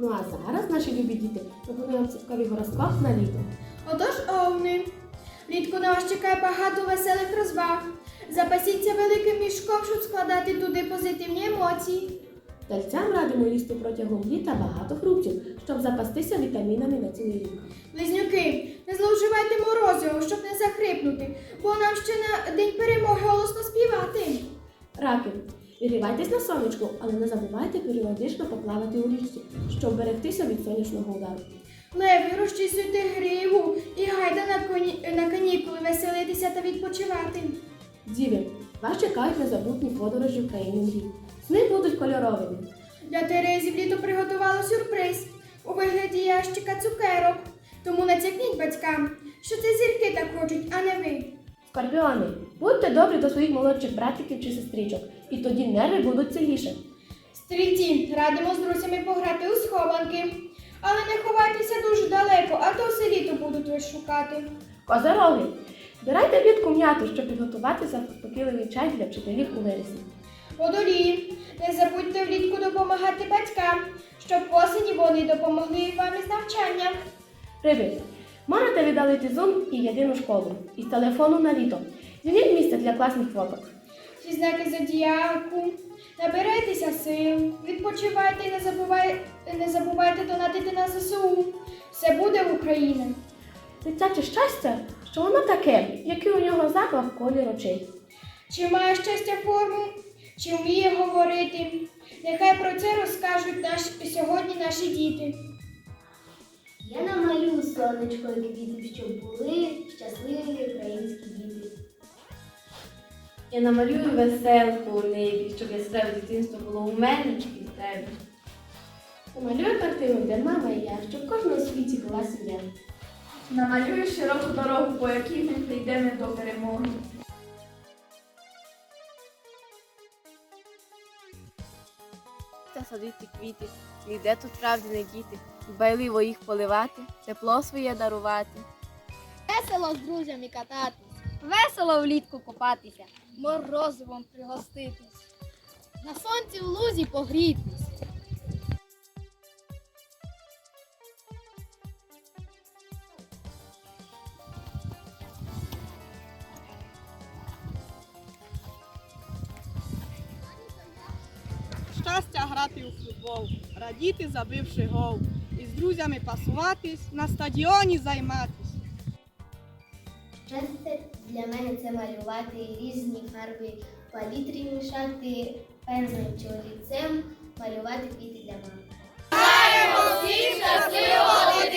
Ну а зараз, наші любі діти, пропонуємо цікавий гороскоп на літо. Отож, овни. Влітку на вас чекає багато веселих розваг. Запасіться великим мішком, щоб складати туди позитивні емоції. Тельцям радимо їсти протягом літа багато фруктів, щоб запастися вітамінами на цілий рік. Близнюки, не зловживайте морозивом, щоб не захрипнути, бо нам ще на день перемоги голосно співати. Раки. Відривайтесь на сонечку, але не забувайте періодично поплавати у річці, щоб берегтися від сонячного удару. Леви, розчісуйте гриву і гайда на, коні... на канікули веселитися та відпочивати. Діви, вас чекають незабутні подорожі в країну мрій. Сни будуть кольоровими. Для Терезі вліто приготувала сюрприз у вигляді ящика цукерок. Тому натякніть батькам, що це зірки так хочуть, а не ви. Скорпіони, будьте добрі до своїх молодших братиків чи сестричок, і тоді нерви будуть сильніше. Стрільці, радимо з друзями пограти у схованки. Але не ховайтеся дуже далеко, а то все літо будуть вас шукати. Козороги, збирайте влітку м'яту, щоб підготувати заспокійливий чай для вчителів у вересні. Водолії, не забудьте влітку допомагати батькам, щоб в осені вони допомогли вам із навчанням. Риби, можете віддалити зум і єдину школу із телефону на літо. Звільніть місце для класних фоток. Всі знаки зодіаку. Набирайтеся сил, відпочивайте і не забувайте, не забувайте донатити на ЗСУ. Все буде в Україні. Дитяче щастя, що воно таке, який у нього запах колір очей. Чи має щастя форму, чи вміє говорити? Нехай про це розкажуть наші, сьогодні наші діти. Я намалюю сонечко і квіти, щоб були щасливі українські діти. Я намалюю веселку у небі, щоб яскраве дитинство було у мене і в тебе. Намалюю картину, де мама і я, щоб в кожному світі була сім'я. Намалюю широку дорогу, по якій ми прийдемо до перемоги. Та садити квіти, ніде тут правди не діти, байливо їх поливати, тепло своє дарувати. Весело з друзями кататись, весело влітку купатися, морозивом пригоститись, на сонці в лузі погрітись. Грати у футбол, радіти забивши гол, і з друзями пасуватись, на стадіоні займатись. Щастя для мене це малювати різні фарби, палітрі мішати, пензлем чи олівцем, малювати квіти для мами. Щасливого дитинства!